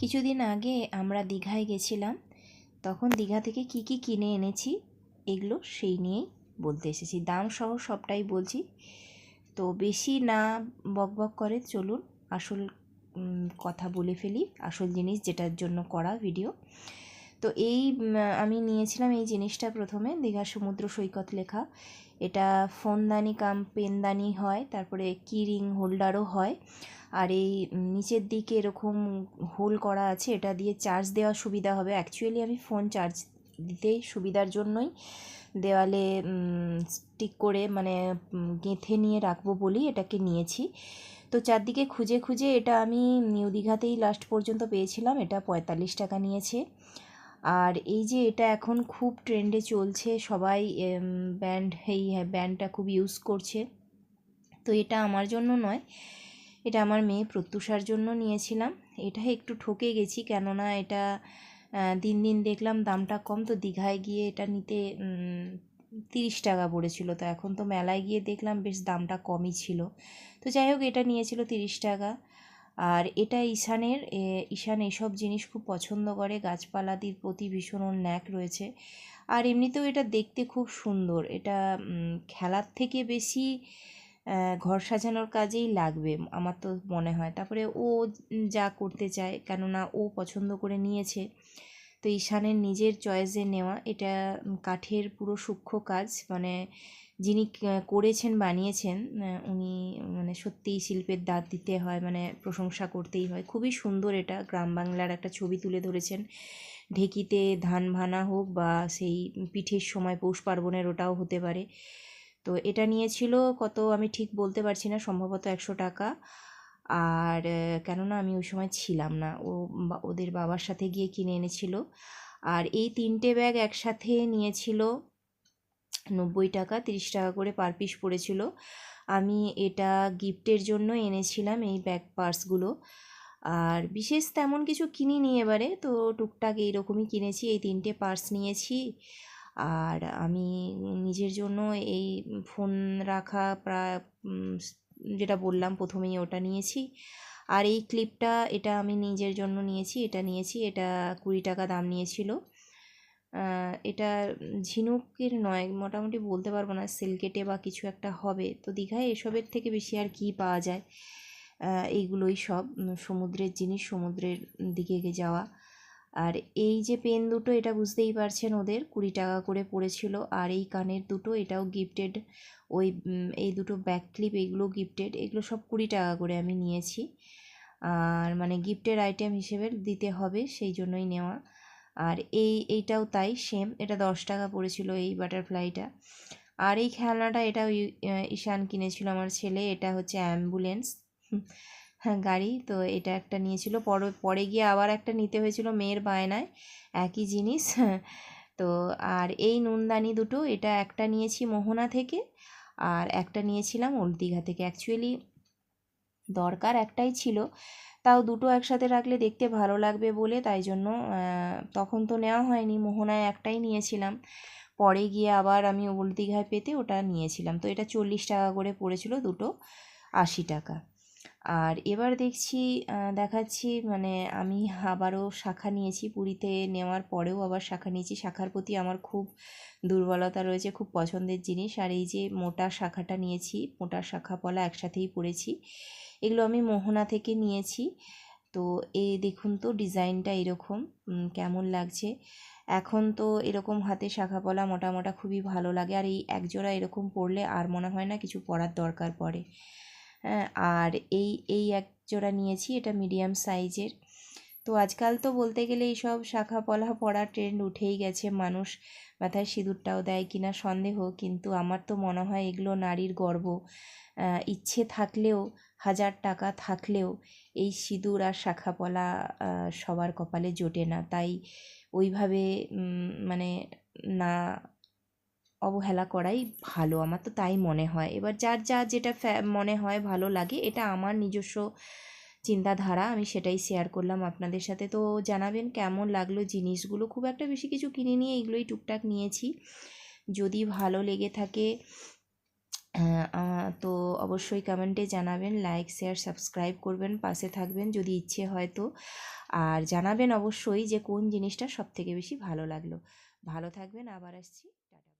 কিছুদিন আগে আমরা দীঘায় গেছিলাম, তখন দীঘা থেকে কি কি কিনে এনেছি এগুলো সেই নিয়েই বলতে এসেছি। দাম সহ সবটাই বলছি। তো বেশি না বক বক করে, চলুন আসল কথা বলে ফেলি, আসল জিনিস যেটার জন্য করা ভিডিও তো এই আমি নিয়েছিলাম এই জিনিসটা প্রথমে দীঘা সমুদ্র সৈকত লেখা। এটা ফোনদানি কাম পেনদানি হয়, তারপরে কি রিং হোল্ডারও হয়। আর এই নিচের দিকে এরকম হোল করা আছে, এটা দিয়ে চার্জ দেওয়া সুবিধা হবে। অ্যাকচুয়ালি আমি ফোন চার্জ দিতে সুবিধার জন্যই দেওয়ালে স্টিক করে মানে গেঁথে নিয়ে রাখব বলেই এটাকে নিয়েছি। তো চারদিকে খুঁজে খুঁজে এটা আমি নিউ দীঘাতেই লাস্ট পর্যন্ত পেয়েছিলাম, এটা পঁয়তাল্লিশ টাকা নিয়েছে। আর এই যে এটা এখন খুব ট্রেন্ডে চলছে, সবাই ব্যান্ড এই ব্যান্ডটা খুব ইউজ করছে। তো এটা আমার জন্য নয়। এটা আমার মেয়ে প্রত্যুষার জন্য নিয়েছিলাম। এটা একটু ঠকে গেছি কেননা এটা দিন দিন দেখলাম দামটা কম তো দীঘায় গিয়ে এটা নিতে তিরিশ টাকা পড়েছিল। তো এখন তো মেলায় গিয়ে দেখলাম বেশ দামটা কমই ছিল। তো যাই হোক এটা নিয়েছিল তিরিশ টাকা। আর এটা ঈশানের ঈশান এসব জিনিস খুব পছন্দ করে। গাছপালাদির প্রতি ভীষণ ওর ন্যাক রয়েছে। আর এমনিতেও এটা দেখতে খুব সুন্দর। এটা খেলার থেকে বেশি ঘর সাজানোর কাজেই লাগবে, আমার তো মনে হয়। তারপরে ও যা করতে চায়, কেননা ও পছন্দ করে নিয়েছে। তো ঈশানের নিজের চয়েসে নেওয়া, এটা কাঠের পুরো সূক্ষ্ম কাজ মানে যিনি করেছেন, বানিয়েছেন উনি মানে সত্যিই শিল্পের দাঁত দিতে হয় মানে প্রশংসা করতেই হয়। খুবই সুন্দর এটা, গ্রাম বাংলার একটা ছবি তুলে ধরেছেন। ঢেকিতে ধান ভানা হোক বা সেই পিঠের সময় পৌষ পার্বণের ওটাও হতে পারে। তো এটা নিয়েছিল কত আমি ঠিক বলতে পারছি না, সম্ভবত একশো টাকা। আর কেননা আমি ওই সময় ছিলাম না। ও ওদের বাবার সাথে গিয়ে কিনে এনেছিল। আর এই তিনটে ব্যাগ একসাথে নিয়েছিল নব্বই টাকা, তিরিশ টাকা করে পার পিস পড়েছিল। আমি এটা গিফটের জন্য এনেছিলাম এই ব্যাগ পার্সগুলো আর বিশেষ তেমন কিছু কিনিনি এবারে, তো টুকটাক এইরকমই কিনেছি। এই তিনটে পার্স নিয়েছি। আর আমি নিজের জন্য এই ফোন রাখা প্রায় যেটা বললাম প্রথমেই ওটা নিয়েছি। আর এই ক্লিপটা এটা আমি নিজের জন্য নিয়েছি, এটা নিয়েছি, এটা কুড়ি টাকা দাম নিয়েছিল। এটা ঝিনুকের নয়, মোটামুটি বলতে পারব না, সিল্কেটে বা কিছু একটা হবে। তো দীঘায় এসবের থেকে বেশি আর কি পাওয়া যায়? এইগুলোই সব সমুদ্রের জিনিস, সমুদ্রের দিকে যাওয়া। আর এই যে পেন দুটো, এটা বুঝতেই পারছেন ওদের, কুড়ি টাকা করে পড়েছিল। আর এই কানের দুটো, এটাও গিফটেড ওই এই দুটো ব্যাক ক্লিপ এগুলো গিফটেড এগুলো সব কুড়ি টাকা করে আমি নিয়েছি। আর মানে গিফটের আইটেম হিসেবে দিতে হবে, সেই জন্যই নেওয়া। আর এই, এইটাও তাই সেম এটা দশ টাকা পড়েছিল এই বাটারফ্লাইটা আর এই খেলনাটা এটাও ঈশান কিনেছিল আমার ছেলে। এটা হচ্ছে অ্যাম্বুলেন্স গাড়ি তো এটা একটা নিয়েছিল। পরে পরে গিয়ে আবার একটা নিতে হয়েছিল মেয়ের বায়নায়। একই জিনিস। তো আর এই নুনদানি দুটো, এটা একটা নিয়েছি মোহনা থেকে আর একটা নিয়েছিলাম দীঘা থেকে। অ্যাকচুয়ালি দরকার একটাই ছিল। তাও দুটো একসাথে রাখলে দেখতে ভালো লাগবে বলে তাই জন্য তখন তো নেওয়া হয়নি। মোহনায় একটাই নিয়েছিলাম। পরে গিয়ে আবার আমি দীঘায় পেতে ওটা নিয়েছিলাম। তো এটা চল্লিশ টাকা করে পড়েছিল দুটো আশি টাকা। আর এবার দেখছি দেখাচ্ছি মানে আমি আবারও শাখা নিয়েছি পুরীতে। নেওয়ার পরেও আবার শাখা নিয়েছি। শাখার প্রতি আমার খুব দুর্বলতা রয়েছে, খুব পছন্দের জিনিস। আর এই যে মোটা শাখাটা নিয়েছি, মোটা শাখা পলা একসাথেই পরেছি এগুলো আমি মোহনা থেকে নিয়েছি। তো এই দেখুন তো ডিজাইনটা এরকম কেমন লাগছে। এখন তো এরকম হাতে শাখা পলা মোটা মোটা খুবই ভালো লাগে। আর এই একজোড়া এরকম পরলে আর মনে হয় না কিছু পরার দরকার পড়ে। আর এই এই এক জোড়া নিয়েছি, এটা মিডিয়াম সাইজের তো আজকাল তো বলতে গেলে এইসব শাখা পলা পরা ট্রেন্ড উঠেই গেছে, মানুষ মাথায় সিঁদুরটাও দেয় কিনা সন্দেহ, কিন্তু আমার তো মনে হয় এগুলো নারীর গর্ব। ইচ্ছে থাকলেও, হাজার টাকা থাকলেও এই সিঁদুর আর শাখা পলা সবার কপালে জোটে না। তাই ওইভাবে মানে না অবহেলা করাই ভালো, আমার তো তাই মনে হয়। এবার যার যা যেটা মনে হয় ভালো লাগে, এটা আমার নিজস্ব চিন্তাধারা, আমি সেটাই শেয়ার করলাম আপনাদের সাথে। তো জানাবেন কেমন লাগল জিনিসগুলো? খুব একটা বেশি কিছু কিনে নিয়ে এগুলোই টুকটাক নিয়েছি। যদি ভালো লেগে থাকে তো অবশ্যই কমেন্টে জানাবেন লাইক শেয়ার সাবস্ক্রাইব করবেন, পাশে থাকবেন যদি ইচ্ছে হয় তো। আর জানাবেন অবশ্যই যে কোন জিনিসটা সব থেকে বেশি ভালো লাগল। ভালো থাকবেন, আবার আসছি